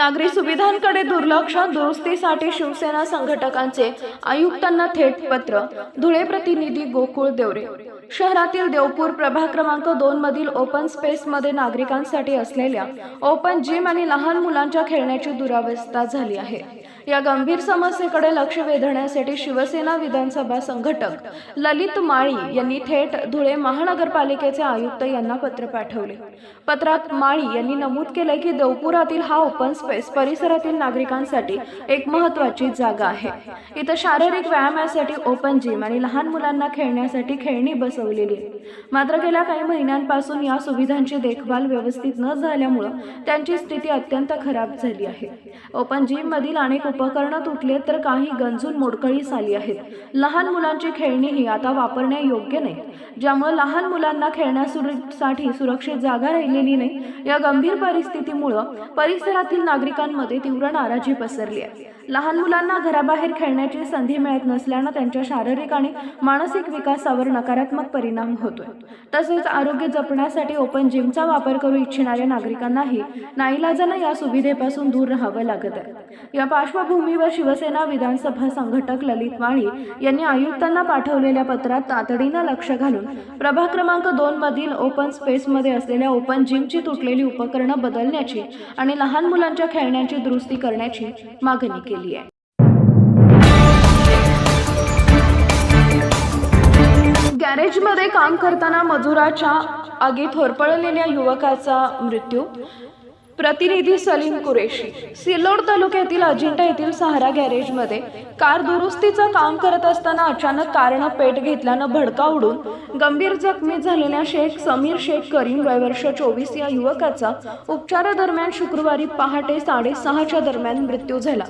नागरी सुविधांकडे दुर्लक्ष दुरुस्तीसाठी शिवसेना संघटकांचे आयुक्तांना थेट पत्र. धुळे प्रतिनिधी गोकुळ देवरे शहरातील देवपूर प्रभाग क्रमांक दोन मधील ओपन स्पेसमध्ये नागरिकांसाठी असलेल्या ओपन जिम आणि लहान मुलांच्या खेळण्याची दुरावस्था झाली आहे. या गंभीर समस्येकडे लक्ष वेधण्यासाठी शिवसेना विधानसभा संघटक ललित माळी यांनी थेट धुळे महानगरपालिकेचे आयुक्त यांना पत्र पाठवले. पत्रात माळी यांनी नमूद केले की देवपुरातील हा ओपन स्पेस परिसरातील नागरिकांसाठी एक महत्वाची जागा आहे. इथं शारीरिक व्यायामासाठी ओपन जिम आणि लहान मुलांना खेळण्यासाठी खेळणी बस बसवलेली आहे. मात्र गेल्या काही महिन्यांपासून या सुविधांची देखभाल व्यवस्थित न झाल्यामुळं त्यांची स्थिती अत्यंत खराब झाली आहे. ओपन जिम मधील अनेक उपकरणं तुटली तर काही गंजून मोडकळीस आली आहेत. लहान मुलांची खेळणीही आता वापरण्यायोग्य नाही ज्यामुळे लहान मुलांना खेळण्यासाठी सुरक्षित जागा राहिलेली नाही या गंभीर परिस्थितीमुळं परिसरातील नागरिकांमध्ये तीव्र नाराजी पसरली आहे. लहान मुलांना घराबाहेर खेळण्याची संधी मिळत नसल्यानं त्यांच्या शारीरिक आणि मानसिक विकासावर नकारात्मक परिणाम होतोय. तसेच आरोग्य जपण्यासाठी ओपन जिमचा वापर करू इच्छिणाऱ्या नागरिकांनाही नाईलाजानं या सुविधेपासून दूर राहावं लागत आहे. या पार्श्वभूमीवर शिवसेना विधानसभा संघटक ललित माळी यांनी आयुक्तांना पाठवलेल्या पत्रात तातडीनं लक्ष घालून प्रभाग क्रमांक दोन मधील ओपन स्पेसमध्ये असलेल्या ओपन जिमची तुटलेली उपकरणं बदलण्याची आणि लहान मुलांच्या खेळण्याची दुरुस्ती करण्याची मागणी केली. आहे. गॅरेजमध्ये काम करताना मजुराच्या आगीत होरपळलेल्या युवकाचा मृत्यू प्रतिनिधी सलीम कुरेशी सिल्लोड तालुक्यातील अजिंठा येथील सहारा गॅरेजमध्ये कार दुरुस्तीचं काम करत असताना अचानक कारनं पेट घेतल्यानं भडका उडून गंभीर जखमी झालेल्या शेख समीर शेख करीम वय वर्ष चोवीस या युवकाचा उपचारादरम्यान शुक्रवारी पहाटे साडेसहाच्या दरम्यान मृत्यू झाला.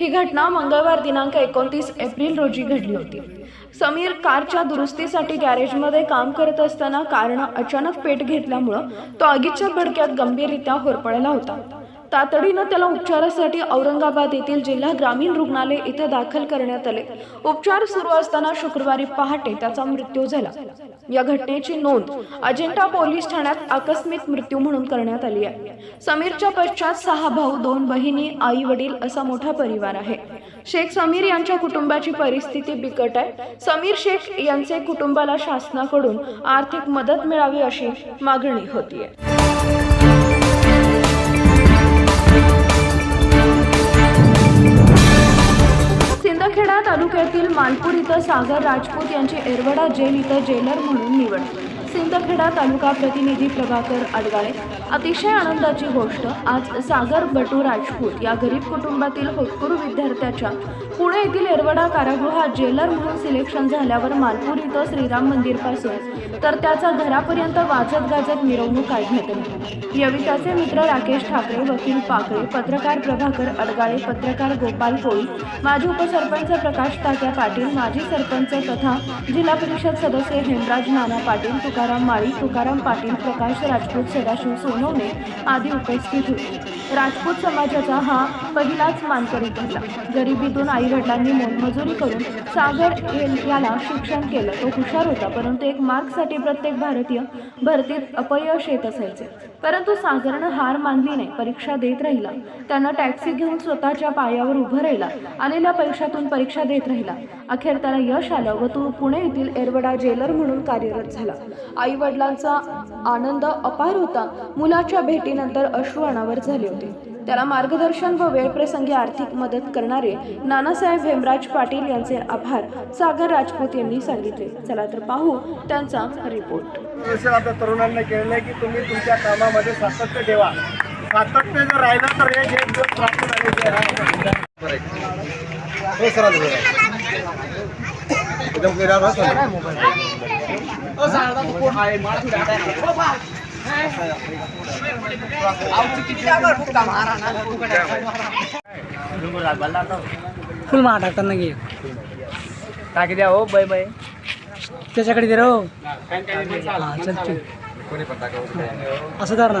ही घटना मंगळवार दिनांक एकोणतीस एप्रिल रोजी घडली होती. समीर कारच्या दुरुस्तीसाठी गॅरेजमध्ये काम करत असताना कारनं अचानक पेट घेतल्यामुळं तो आगीच्या भडक्यात गंभीररित्या होरपळला होता. तातडीनं त्याला उपचारासाठी औरंगाबाद येथील जिल्हा ग्रामीण रुग्णालय इथं दाखल करण्यात आले. उपचार सुरू असताना शुक्रवारी पहाटे त्याचा मृत्यू झाला. या घटनेची नोंद अजिंठा पोलीस ठाण्यात आकस्मिक मृत्यू म्हणून करण्यात आली आहे. समीरच्या पश्चात सहा भाऊ दोन बहिणी आई वडील असा मोठा परिवार आहे. शेख समीर यांच्या कुटुंबाची परिस्थिती बिकट आहे. समीर शेख यांचे कुटुंबाला शासनाकडून आर्थिक मदत मिळावी अशी मागणी होतीये. शिंदखेडा तालुक्यातील मालपूर इथं सागर राजपूत यांची एरवडा जेल इथं जेलर म्हणून निवड. सिंदखेडा तालुका प्रतिनिधी प्रभाकर अडगाळे अतिशय आनंदाची गोष्ट आज सागर बटू राजपूत या गरीब कुटुंबातील होतकरू विद्यार्थ्याच्या पुणे येथील एरवडा कारागृहात जेलर म्हणून सिलेक्शन झाल्यावर मालपूर इथं श्रीराम मंदिरपासून तर त्याचा घरापर्यंत वाजत गाजत मिरवणूक काढण्यात आली. यावेळी त्याचे मित्र राकेश ठाकरे वकील पाकळे पत्रकार प्रभाकर अडगाळे पत्रकार गोपाल कोळी माजी उपसरपंच प्रकाश तात्या पाटील माजी सरपंच तथा जिल्हा परिषद सदस्य हेमराज नाना पाटील तुकाराम माळी तुकाराम पाटील प्रकाश राजपूत सदाशिव सोनवणे आदी उपस्थित होते. राजपूत समाजाचा हा पहिलाच मानकरी ठरला गरिबीतून आई वडिलांनी मोलमजुरी करून सागर एल याला शिक्षण केलं. तो हुशार होता परंतु एक मार्कसाठी प्रत्येक भारतीय भरतीत अपयश येत असायचे. परंतु सागरनं हार मानली नाही परीक्षा देत राहिला. त्यानं टॅक्सी घेऊन स्वतःच्या पायावर उभं राहिला आलेल्या पैशातून परीक्षा देत राहिला. अखेर त्याला यश आलं व तो पुणे येथील एरवडा जेलर म्हणून कार्यरत झाला. आई वडिलांचा आनंद अपार होता. मुलाच्या भेटीनंतर अश्रू अनावर झाले होते. त्याला मार्गदर्शन व वेळप्रसंगी आर्थिक मदत करणारे नानासाहेब हेमराज पाटील यांचे आभार सागर राजपूत यांनी सांगितले. चला तर पाहू त्यांचा रिपोर्ट. आपल्या तरुणांना केलेलं आहे की तुम्ही तुमच्या कामामध्ये सातत्य ठेवा. सातत्य जर राहिलं तर हे एक दिवस प्राप्त झालेले फुल मार टाकताना घे टाकी द्या हो बाय बाय त्याच्याकडे दे रो हा. चल चल. असं धर ना